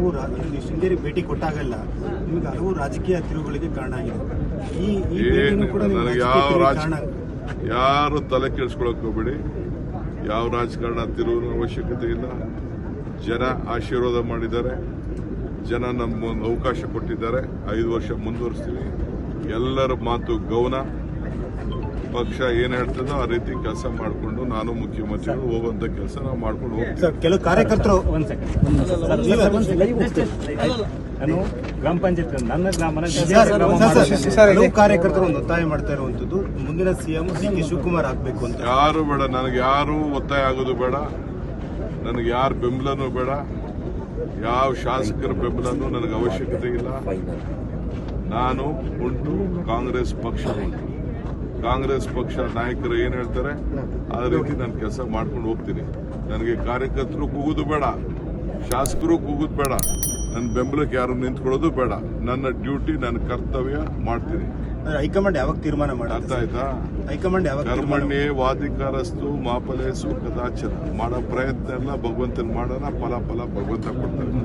ಹಲವು ನೀವು ಶೃಂಗೇರಿ ಭೇಟಿ ಕೊಟ್ಟಾಗಲ್ಲ ನಿಮಗೆ ಹಲವು ರಾಜಕೀಯ ತಿರುಗಳಿಗೆ ಕಾರಣ ಆಗಿದೆ. ಈ ನನಗೆ ಯಾವ ರಾಜ ಯಾರು ತಲೆ ಕೆಡಿಸ್ಕೊಳಕ್ ಹೋಗ್ಬೇಡಿ. ಯಾವ ರಾಜಕಾರಣ ತಿರುವಿನ ಅವಶ್ಯಕತೆ ಇಲ್ಲ. ಜನ ಆಶೀರ್ವಾದ ಮಾಡಿದ್ದಾರೆ. ಜನ ನಮ್ಗೊಂದು ಅವಕಾಶ ಕೊಟ್ಟಿದ್ದಾರೆ. ಐದು ವರ್ಷ ಮುಂದುವರಿಸ್ತೀವಿ. ಎಲ್ಲರ ಮಾತು ಗೌನ ಪಕ್ಷ ಏನ್ ಹೇಳ್ತದೋ ಆ ರೀತಿ ಕೆಲಸ ಮಾಡಿಕೊಂಡು ನಾನು ಮುಖ್ಯಮಂತ್ರಿಗಳು ಹೋಗುವಂತ ಕೆಲಸ ನಾವು ಮಾಡ್ಕೊಂಡು ಹೋಗ್ತೀವಿ. ಸರ್ ಕೆಲವು ಕಾರ್ಯಕರ್ತರು ಒಂದ್ ಸೆಕೆಂಡ್ ನಾನು ಗ್ರಾಮ ಪಂಚಾಯತ್ ನನ್ನ ಗ್ರಾಮ ಕಾರ್ಯಕರ್ತರು ಒಂದು ಒತ್ತಾಯ ಮಾಡ್ತಾ ಇರುವಂತದ್ದು ಮುಂದಿನ ಸಿಎಂ ಸಿ ಕೆ ಶಿವಕುಮಾರ್ ಆಗ್ಬೇಕು ಅಂತ. ಯಾರು ಬೇಡ ನನಗೆ ಯಾರು ಒತ್ತಾಯ ಆಗೋದು ಬೇಡ. ನನಗೆ ಯಾರ ಬೆಂಬಲನೂ ಬೇಡ. ಯಾವ ಶಾಸಕರ ಬೆಂಬಲನೂ ನನಗೆ ಅವಶ್ಯಕತೆ ಇಲ್ಲ. ನಾನು ಉಂಟು ಕಾಂಗ್ರೆಸ್ ಪಕ್ಷ ಉಂಟು. ಕಾಂಗ್ರೆಸ್ ಪಕ್ಷ ನಾಯಕರು ಏನ್ ಹೇಳ್ತಾರೆ? ಆ ರೀತಿ ನಾನು ಕೆಲಸ ಮಾಡ್ಕೊಂಡು ಹೋಗ್ತೀನಿ. ನನಗೆ ಕಾರ್ಯಕರ್ತರು ಕೂಗೋದು ಬೇಡ ಶಾಸಕರು ಕೂಗುದು ಬೇಡ ನನ್ನ ಬೆಂಬಲಕ್ಕೆ ಯಾರು ನಿಂತ್ಕೊಳ್ಳೋದು ಬೇಡ. ನನ್ನ ಡ್ಯೂಟಿ ನನ್ನ ಕರ್ತವ್ಯ ಮಾಡ್ತೀನಿ. ಹೈಕಮಾಂಡ್ ಯಾವಾಗ ತೀರ್ಮಾನ ಅರ್ಥ ಮಾಡುತ್ತೆ ಆಯ್ತಾ? ಹೈಕಮಾಂಡ್ ಯಾವಾಗ ಕರ್ಮಣ್ಯೇ ವಾದಿಕಾರಸ್ತು ಮಾಪಲೇಸು ಕದಾಚನ ಮಾಡೋ ಪ್ರಯತ್ನ ಎಲ್ಲ ಭಗವಂತನ ಮಾಡೋಣ ಫಲ ಫಲ ಭಗವಂತ ಕೊಡ್ತಾನೆ